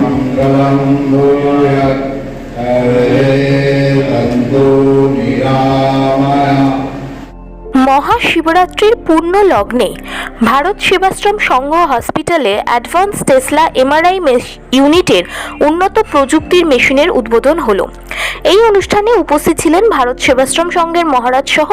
मङ्गलं भूयात् हरे तन्तु निरामया মহাশিবরাত্রির পূর্ণ লগ্নে ভারত সেবাশ্রম সংঘ হসপিটালে অ্যাডভান্স টেসলা এমআরআই ইউনিটের উন্নত প্রযুক্তির মেশিনের উদ্বোধন হলো। এই অনুষ্ঠানে উপস্থিত ছিলেন ভারত সেবাশ্রম সংঘের মহারাজ সহ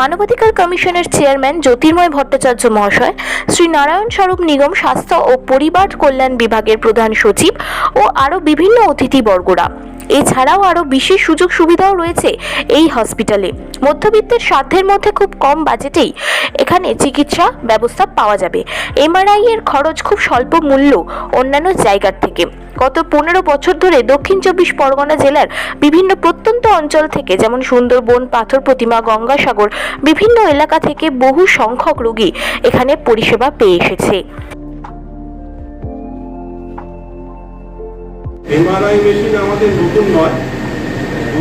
মানবাধিকার কমিশনের চেয়ারম্যান জ্যোতির্ময় ভট্টাচার্য মহাশয়, শ্রী নারায়ণ স্বরূপ নিগম স্বাস্থ্য ও পরিবার কল্যাণ বিভাগের প্রধান সচিব ও আরও বিভিন্ন অতিথিবর্গরা। এছাড়াও আরও বিশেষ সুযোগ সুবিধাও রয়েছে এই হসপিটালে। মধ্যবিত্তের সাধ্যের মধ্যে খুব কম বাজেটেই এখানে চিকিৎসা ব্যবস্থা পাওয়া যাবে। এমআরআই এর খরচ খুব স্বল্প মূল্য অন্যান্য জায়গার থেকে। গত পনেরো বছর ধরে দক্ষিণ চব্বিশ পরগনা জেলার বিভিন্ন প্রত্যন্ত অঞ্চল থেকে যেমন সুন্দরবন, পাথর প্রতিমা, গঙ্গাসাগর, বিভিন্ন এলাকা থেকে বহু সংখ্যক রোগী এখানে পরিষেবা পেয়ে এসেছে। এমআরআই মেশিন আমাদের নতুন নয়। দু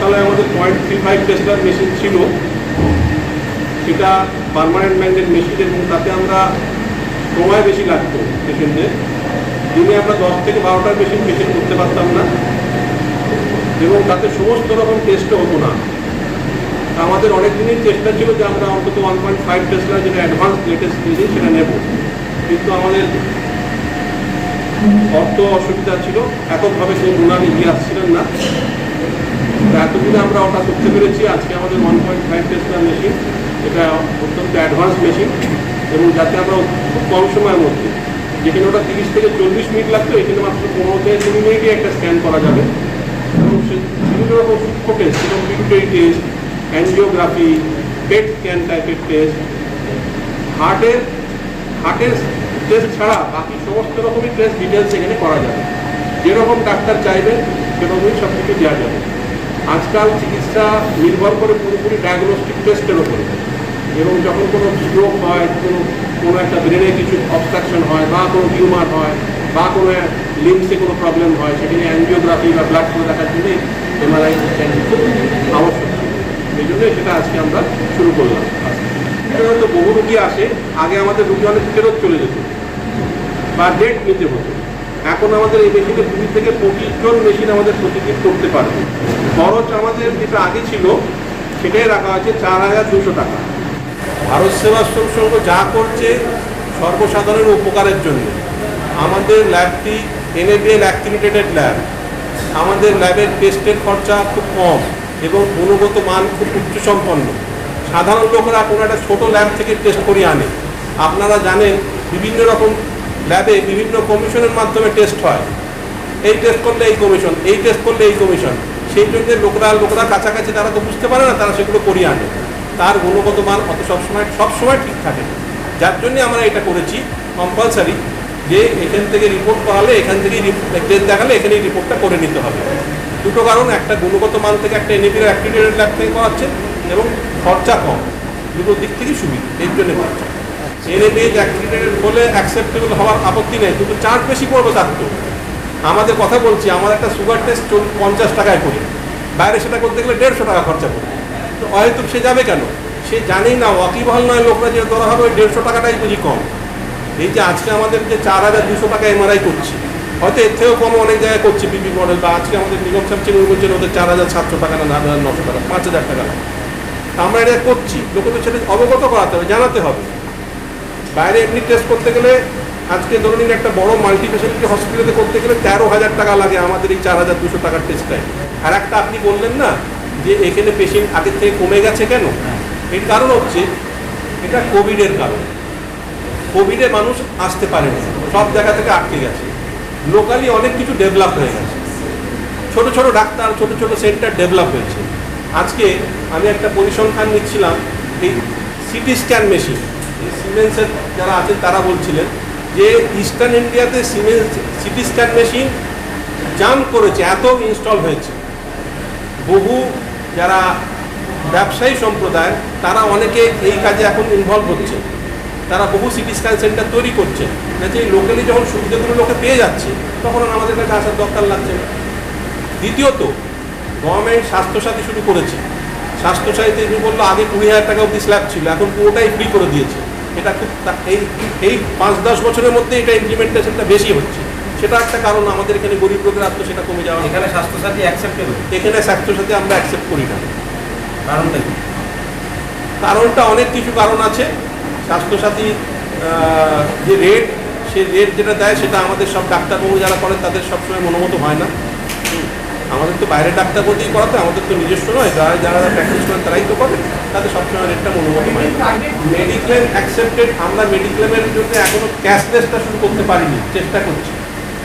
সালে আমাদের পয়েন্ট থ্রি ফাইভ টেসলার মেশিন ছিল। সেটা পারমানেন্ট ম্যান্ডেট মেশিন এবং তাতে আমরা সময় বেশি লাগতো পেশেন্টদের দিনে আমরা দশ থেকে বারোটার মেশিন পেশেন্ট করতে পারতাম না। এবং তাতে সমস্ত রকম টেস্টও হতো না। আমাদের অনেক দিনই চেষ্টা ছিল যে আমরা অন্তত ওয়ান পয়েন্ট ফাইভ টেসলার যেটা অ্যাডভান্স লেটেস্ট মেশিন সেটা নেব। কিন্তু আমাদের অর্থ অসুবিধা ছিল? এককভাবে সেই গুণান এগিয়ে আসছিলেন না। এতদিনে আমরা ওটা করতে পেরেছি। আজকে আমাদের one point five tester machine এটা অত্যন্ত অ্যাডভান্স মেশিন এবং যাতে আমরা খুব কম সময়ের মধ্যে যেখানে ওটা তিরিশ থেকে চল্লিশ মিনিট লাগতো, এখানে মাত্র পনেরো থেকে কুড়ি মিনিটে একটা স্ক্যান করা যাবে। এবং সে বিভিন্ন রকম সূক্ষ্ম টেস্ট যেমন pituitary test angiography PET scan টাইপের টেস্ট হার্টের হার্টের টেস্ট ছাড়া বাকি সমস্ত রকমই টেস্ট ডিটেলস এখানে করা যাবে। যেরকম ডাক্তার চাইবেন সেরকমই সব কিছু দেওয়া যাবে। আজকাল চিকিৎসা নির্ভর করে পুরোপুরি ডায়াগনস্টিক টেস্টের উপরে এবং যখন কোনো স্ট্রোক হয়, কোনো কোনো একটা ব্রেনে কিছু অবস্ট্রাকশন হয়, বা কোনো টিউমার হয়, বা কোনো লিম্সে কোনো প্রবলেম হয় সেখানে অ্যানজিওগ্রাফি বা ব্লাড ফ্লো দেখার জন্য এমআরআই আবশ্যক। এই জন্যই সেটা আজকে আমরা শুরু করলাম। বহু রুগী আসে, আগে আমাদের রুগী অনেক ফেরত চলে যেত। বা ডেট নিতে হতো এখন আমাদের এই মেশিনে কুড়ি থেকে পঁচিশ জন মেশিন আমাদের প্রতিদিন করতে পারবে। খরচ আমাদের যেটা আগে ছিল, সেটাই রাখা আছে চার হাজার দুশো টাকা। ভারত সেবাশ্রম সংঘ যা করছে সর্বসাধারণের উপকারের জন্য। আমাদের ল্যাবটি এনএবিএল অ্যাক্টিভিটেড ল্যাব আমাদের ল্যাবের টেস্টের খরচা খুব কম এবং গুণগত মান খুব উচ্চসম্পন্ন। সাধারণ লোকেরা কোনো একটা ছোটো ল্যাব থেকে টেস্ট করিয়ে আনে। আপনারা জানেন, বিভিন্ন রকম ল্যাবে বিভিন্ন কমিশনের মাধ্যমে টেস্ট হয়। এই টেস্ট করলে এই কমিশন, এই টেস্ট করলে এই কমিশন। সেই জন্য লোকরা লোকরা কাছাকাছি তারা তো বুঝতে পারে না, তারা সেগুলো করিয়ে আনে। তার গুণগত মান অত সবসময় সবসময় ঠিক থাকে যার জন্যে আমরা এটা করেছি কম্পালসারি যে এখান থেকে রিপোর্ট করালে, এখান থেকেই টেস্ট দেখালে এখানেই রিপোর্টটা করে নিতে হবে। দুটো কারণ, একটা গুণগত মান থেকে একটা এনএপির অ্যাক্টিভেটেড ল্যাব থেকে করাচ্ছে এবং খরচা কম। দুটো দিক থেকেই সুবিধা, এর জন্য খরচা এনএপিএস অ্যাক্টিভেটেড হলে অ্যাকসেপ্টেবল হওয়ার আপত্তি নেই, কিন্তু চার্জ বেশি পড়বে তার তো। আমাদের কথা বলছি, আমার একটা সুগার টেস্ট পঞ্চাশ টাকায় করি। বাইরে সেটা করতে গেলে দেড়শো টাকা খরচা পড়বে তো হয়তো সে যাবে কেন? সে জানেই না, ওয়াকিবহাল নয়, লোকরা যে ধরা হবে, ওই দেড়শো টাকাটাই বুঝি কম। এই যে আজকে আমাদের যে চার হাজার দুশো টাকা এমআরআই করছি, হয়তো এর থেকেও কম অনেক জায়গায় করছি বিপি মডেল বা আজকে আমাদের নিগম সাহেব বলছেন, ওদের চার হাজার সাতশো টাকা না নশো টাকা, পাঁচ হাজার টাকা। আমরা এটা করছি লোকে তো সেটা অবগত করাতে হবে, জানাতে হবে। বাইরে এমনি টেস্ট করতে গেলে আজকে ধরে নিন একটা বড় মাল্টি স্পেশালিটি হসপিটালে করতে গেলে তেরো হাজার টাকা লাগে আমাদের এই চার হাজার দুশো টাকার টেস্টটাই আর একটা আপনি বললেন না যে এখানে পেশেন্ট আগের থেকে কমে গেছে কেন? এর কারণ হচ্ছে এটা কোভিডের কারণ। কোভিডে মানুষ আসতে পারেনি সব জায়গা থেকে আটকে গেছে। লোকালি অনেক কিছু ডেভেলপ হয়ে গেছে। ছোট ছোট ডাক্তার, ছোট ছোট সেন্টার ডেভেলপ হয়েছে। আজকে আমি একটা পরিসংখ্যান নিচ্ছিলাম, এই সিটি স্ক্যান মেশিন সিমেন্সের যারা আছেন, তারা বলছিলেন যে ইস্টার্ন ইন্ডিয়াতে সিমেন্স সিটি স্ক্যান মেশিন জাম করেছে, এত ইনস্টল হয়েছে। বহু যারা ব্যবসায়ী সম্প্রদায়, তারা অনেকে এই কাজে এখন ইনভলভ হচ্ছে। তারা বহু সিটি স্ক্যান সেন্টার তৈরি করছে, যাতে লোকালি যখন সুবিধাগুলো লোকে পেয়ে যাচ্ছে, তখন আমাদের কাছে আসার দরকার লাগছে না। দ্বিতীয়ত গভর্নমেন্ট স্বাস্থ্যসাথী শুরু করেছে। স্বাস্থ্যসাথী বলল, আগে কুড়ি হাজার টাকা অব্দি স্ল্যাব ছিল, এখন পুরোটাই ফ্রি করে দিয়েছে। এটা খুব এই এই পাঁচ দশ বছরের মধ্যে এটা ইমপ্লিমেন্টেশনটা বেশি হচ্ছে। সেটা একটা কারণ আমাদের এখানে গরিব লোকের আত্ম সেটা কমে যাওয়া এখানে স্বাস্থ্যসাথী অ্যাকসেপ্টেবল এখানে স্বাস্থ্যসাথী আমরা অ্যাকসেপ্ট করি না। কারণটা কি? কারণটা অনেক কিছু কারণ আছে। স্বাস্থ্যসাথী যে রেট সে রেট যেটা দেয় সেটা আমাদের সব ডাক্তারবাবু যারা করেন তাদের সবসময় মনোমতো হয় না। আমাদের তো বাইরের ডাক্তারবাবু দিয়ে করাতে আমাদের তো নিজস্ব নয়। যারা যারা প্র্যাকটিস করেন তারাই তো করে। তাদের সবসময় রেটটা মনোমতো হয়। মেডিক্লেম অ্যাকসেপ্টেড আমরা মেডিক্লেমের জন্য এখনও ক্যাশলেসটা শুরু করতে পারিনি চেষ্টা করছি।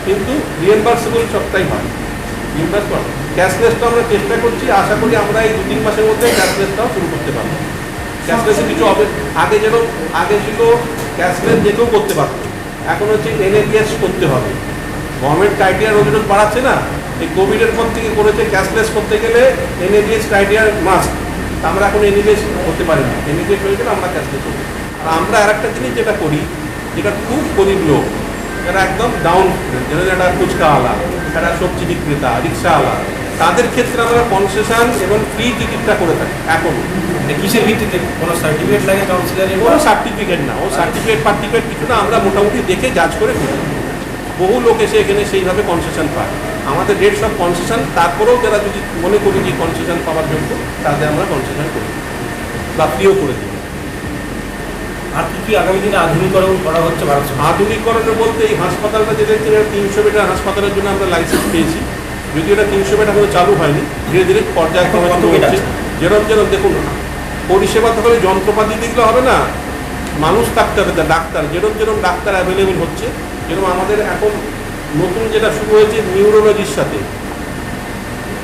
কিন্তু রিয়েম্বার্সেবল সবটাই হয়। রিয়েম্বার্স ক্যাশলেসটা আমরা চেষ্টা করছি আশা করি আমরা এই দু তিন মাসের মধ্যে ক্যাশলেসটাও শুরু করতে পারব। ক্যাশলেসে কিছু হবে। আগে যেরকম আগে ছিল ক্যাশলেস যে কেউ করতে পারতো। এখন হচ্ছে এনএপিএস করতে হবে। গভর্নমেন্ট ক্রাইটেরিয়া রোজ রোজ বাড়াচ্ছে না এই কোভিডের পর থেকে করেছে ক্যাশলেস করতে গেলে এনএপিএস ক্রাইটেরিয়া মাস্ট আমরা এখন এনএপিএস করতে পারি না। এনএপিএস হয়ে গেলে আমরা ক্যাশলেস করি আর আমরা আর একটা জিনিস যেটা করি যেটা খুব গরিব লোক যারা একদম ডাউন যারা যারা ফুচকাওয়ালা যারা সবজি বিক্রেতা রিক্সাওয়ালা তাদের ক্ষেত্রে আমরা কনসেশন এবং ফ্রি টিকিটটা করে থাকি এখন। এটা কিসের ভিত্তিতে? কোনো সার্টিফিকেট লাগে কাউন্সিলারের কোনো সার্টিফিকেট না। ও সার্টিফিকেট পার্টিফিকেট কিছু না আমরা মোটামুটি দেখে জাজ করে করি। বহু লোক এসে এখানে সেইভাবে কনসেশন পায়। আমাদের রেট সব কনসেশন তারপরেও যারা যদি মনে করি যে কনসেশন পাওয়ার যোগ্য তাদের আমরা কনসেশন করি বা ফ্রিও করে দিই। আর কি কি আগামী দিনে আধুনিকরণ করা হচ্ছে ভারত? আধুনিকরণে বলতে এই হাসপাতালটা যেটা হচ্ছে তিনশো বেডের হাসপাতালের জন্য আমরা লাইসেন্স পেয়েছি। যদিও এটা তিনশো বেড এখনও চালু হয়নি ধীরে ধীরে পর্যায়ক্রমে হচ্ছে যেরকম যেরকম দেখুন পরিষেবা তো হলে যন্ত্রপাতি দিলে হবে না মানুষ থাকতে হবে ডাক্তার যেরকম যেরকম ডাক্তার অ্যাভেলেবেল হচ্ছে যেরকম আমাদের এখন নতুন যেটা শুরু হয়েছে নিউরোলজির সাথে,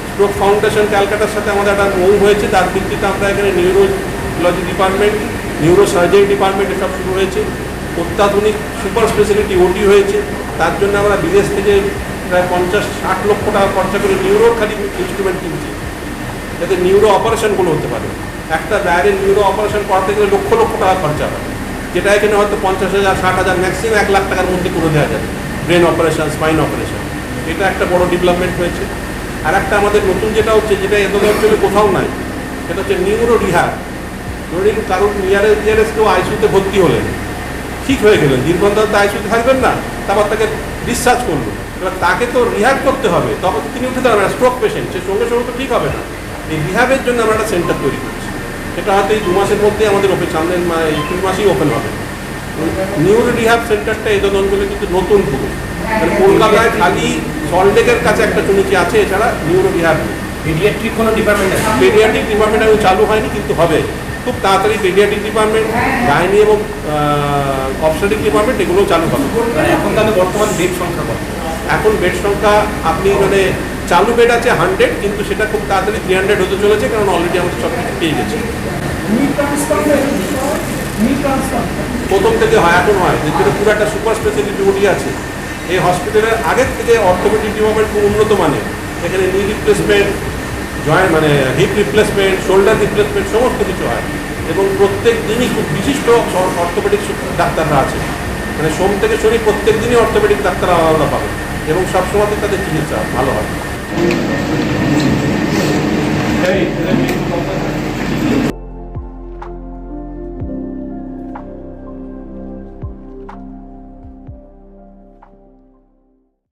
স্ট্রোক ফাউন্ডেশন ক্যালকাটার সাথে আমাদের একটা মৌ হয়েছে, তার ভিত্তিতে আমরা এখানে neurology department neuro surgery department এসব শুরু হয়েছে। অত্যাধুনিক সুপার স্পেশালিটি ওটি হয়েছে, তার জন্য আমরা বিদেশ থেকে প্রায় পঞ্চাশ, ষাট লক্ষ টাকা খরচা করে নিউরোর খালি ইনস্ট্রুমেন্ট কিনছি, যাতে নিউরো অপারেশনগুলো হতে পারে। একটা বাইরে নিউরো অপারেশন করাতে গেলে লক্ষ লক্ষ টাকা খরচা হয়। যেটা এখানে হয়তো পঞ্চাশ হাজার, ষাট হাজার ম্যাক্সিমাম এক লাখ টাকার মধ্যে করে দেওয়া যাবে ব্রেন অপারেশন স্পাইন অপারেশন এটা একটা বড় ডেভেলপমেন্ট হয়েছে। আর একটা আমাদের নতুন যেটা হচ্ছে, যেটা এদের অঞ্চলে কোথাও নাই, সেটা হচ্ছে নিউরো রিহার ধরুন কারোর নিয়ারে নিয়ারেস্ট কেউ আইসিউতে ভর্তি হলেন, ঠিক হয়ে গেলেন দীর্ঘন্তর তো আইসিউতে থাকবেন না, তারপর তাকে ডিসচার্জ করল এবার তাকে তো রিহাব করতে হবে, তখন তিনি উঠে দাঁড়াবেন স্ট্রোক পেশেন্ট সে সঙ্গে সঙ্গে তো ঠিক হবে না। এই রিহাবের জন্য আমরা একটা সেন্টার তৈরি করছি সেটা হয়তো এই দু মাসের মধ্যে আমাদের ওপেন সামনের এই তিন মাসেই ওপেন হবে। নিউরো রিহাব সেন্টারটা এই অঞ্চলে কিন্তু নতুন পুরো। মানে কলকাতায় খালি সল্টলেকের কাছে একটা শুনেছি আছে এছাড়া নিউরো রিহাব পেডিয়াট্রিক কোনো ডিপার্টমেন্ট আছে পেডিয়াট্রিক ডিপার্টমেন্ট এখন চালু হয়নি কিন্তু হবে। খুব তাড়াতাড়ি পেডিয়াট্রিক ডিপার্টমেন্ট গাইনি এবং অপসারিক ডিপার্টমেন্ট এগুলোও চালু হবে। মানে এখন তাহলে বর্তমান বেড সংখ্যা কত? এখন বেড সংখ্যা আপনি মানে চালু বেড আছে হান্ড্রেড কিন্তু সেটা খুব তাড়াতাড়ি থ্রি হান্ড্রেড হতে চলেছে কারণ অলরেডি আমাদের সব কিছু পেয়ে গেছে। প্রথম থেকে হয় এখন হয় যে যেটা পুরো একটা সুপার স্পেশালিটি ওটি আছে। এই হসপিটালের আগের থেকে অর্থোপেডিক ডিপার্টমেন্ট খুব উন্নত মানের। এখানে নি রিপ্লেসমেন্ট জয়েন্ট মানে হিপ রিপ্লেসমেন্ট শোল্ডার রিপ্লেসমেন্ট সমস্ত কিছু হয়। এবং প্রত্যেক দিনই খুব বিশিষ্ট অর্থোপেডিক ডাক্তাররা আছে। মানে সোম থেকে শনি প্রত্যেক দিনই অর্থোপেডিক ডাক্তার আলাদা পাবে। এবং সবসময় তাদের চিকিৎসা ভালো হয়।